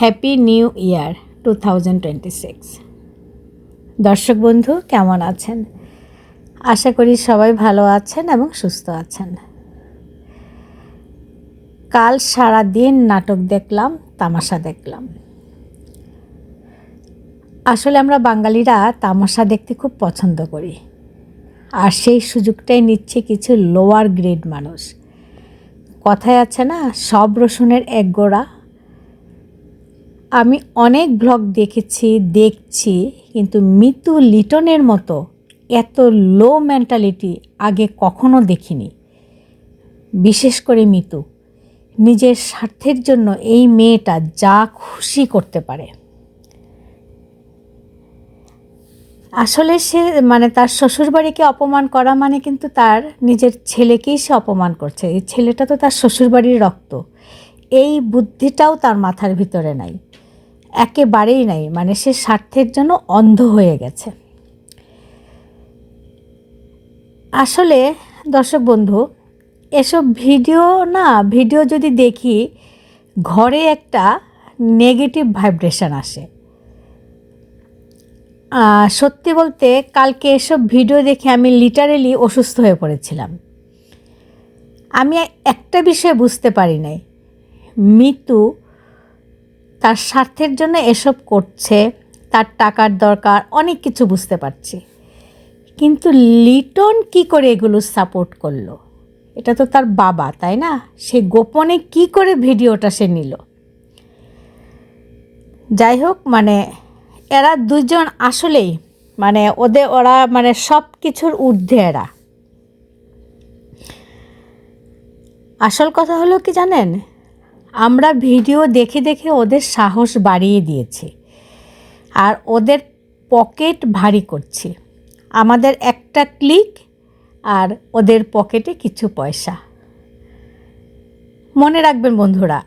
Happy new year two thousand twenty six. দর্শক বন্ধু, কেমন আছেন? আশা করি সবাই ভালো আছেন এবং সুস্থ আছেন। কাল সারা দিন নাটক দেখলাম, তামাশা দেখলাম। আসলে আমরা বাঙালিরা তামাশা দেখতে খুব পছন্দ করি। আর সেই সুযোগটাই নিচ্ছে কিছু লোয়ার গ্রেড মানুষ। কথায় আছে না, সব রসুনের এক গোড়া। আমি অনেক ব্লগ দেখেছি, দেখছি, কিন্তু মিতু লিটনের মতো এত লো মেন্টালিটি আগে কখনো দেখিনি। বিশেষ করে মিতু, নিজের স্বার্থের জন্য এই মেয়েটা যা খুশি করতে পারে। আসলে সে মানে তার শ্বশুরবাড়িকে অপমান করা মানে কিন্তু তার নিজের ছেলেকেই সে অপমান করছে। এই ছেলেটা তো তার শ্বশুরবাড়ির রক্ত। এই বুদ্ধিটাও তার মাথার ভিতরে নাই। একেবারেই নাই মানে সে স্বার্থের জন্য অন্ধ হয়ে গেছে। আসলে দর্শক বন্ধু, এসব ভিডিও না, ভিডিও যদি দেখি, ঘরে একটা নেগেটিভ ভাইব্রেশন আসে। সত্যি বলতে কালকে এসব ভিডিও দেখে আমি লিটারেলি অসুস্থ হয়ে পড়েছিলাম। আমি একটা বিষয় বুঝতে পারি নাই মিতু তার স্বার্থের জন্য এসব করছে, তার টাকার দরকার, অনেক কিছু বুঝতে পারছি। কিন্তু লিটন কি করে এগুলো সাপোর্ট করল? এটা তো তার বাবা, তাই না? সে গোপনে কি করে ভিডিওটা সে নিল? যাই হোক মানে এরা দুজন আসলেই মানে ওদের, ওরা মানে সব কিছুর ঊর্ধ্বে এরা। আসল কথা হলো কি জানেন? আমরা ভিডিও দেখে দেখে ওদের সাহস বাড়িয়ে দিয়েছি। আর ওদের পকেট ভারী করছি। আমাদের একটা ক্লিক আর ওদের পকেটে কিছু পয়সা। মনে রাখবেন বন্ধুরা,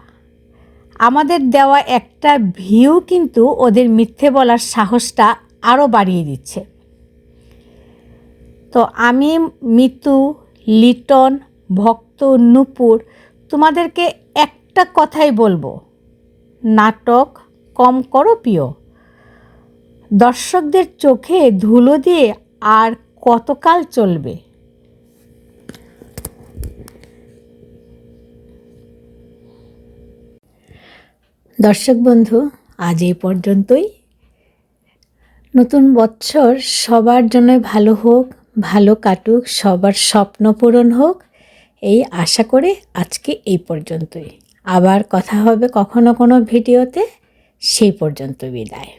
আমাদের দেওয়া একটা ভিউ কিন্তু ওদের মিথ্যে বলার সাহসটা আরও বাড়িয়ে দিচ্ছে। তো আমি মিতু, লিটন, ভক্ত, নূপুর তোমাদেরকে একটা কথাই বলব। নাটক কম করো প্রিয়। দর্শকদের চোখে ধুলো দিয়ে আর কতকাল চলবে? দর্শক বন্ধু, আজ এই পর্যন্তই। নতুন বৎসর সবার জন্য ভালো হোক, ভালো কাটুক, সবার স্বপ্ন পূরণ হোক, এই আশা করে আজকে এই পর্যন্তই। আবার কথা হবে কখনো কোনো ভিডিওতে সেই পর্যন্ত বিদায়।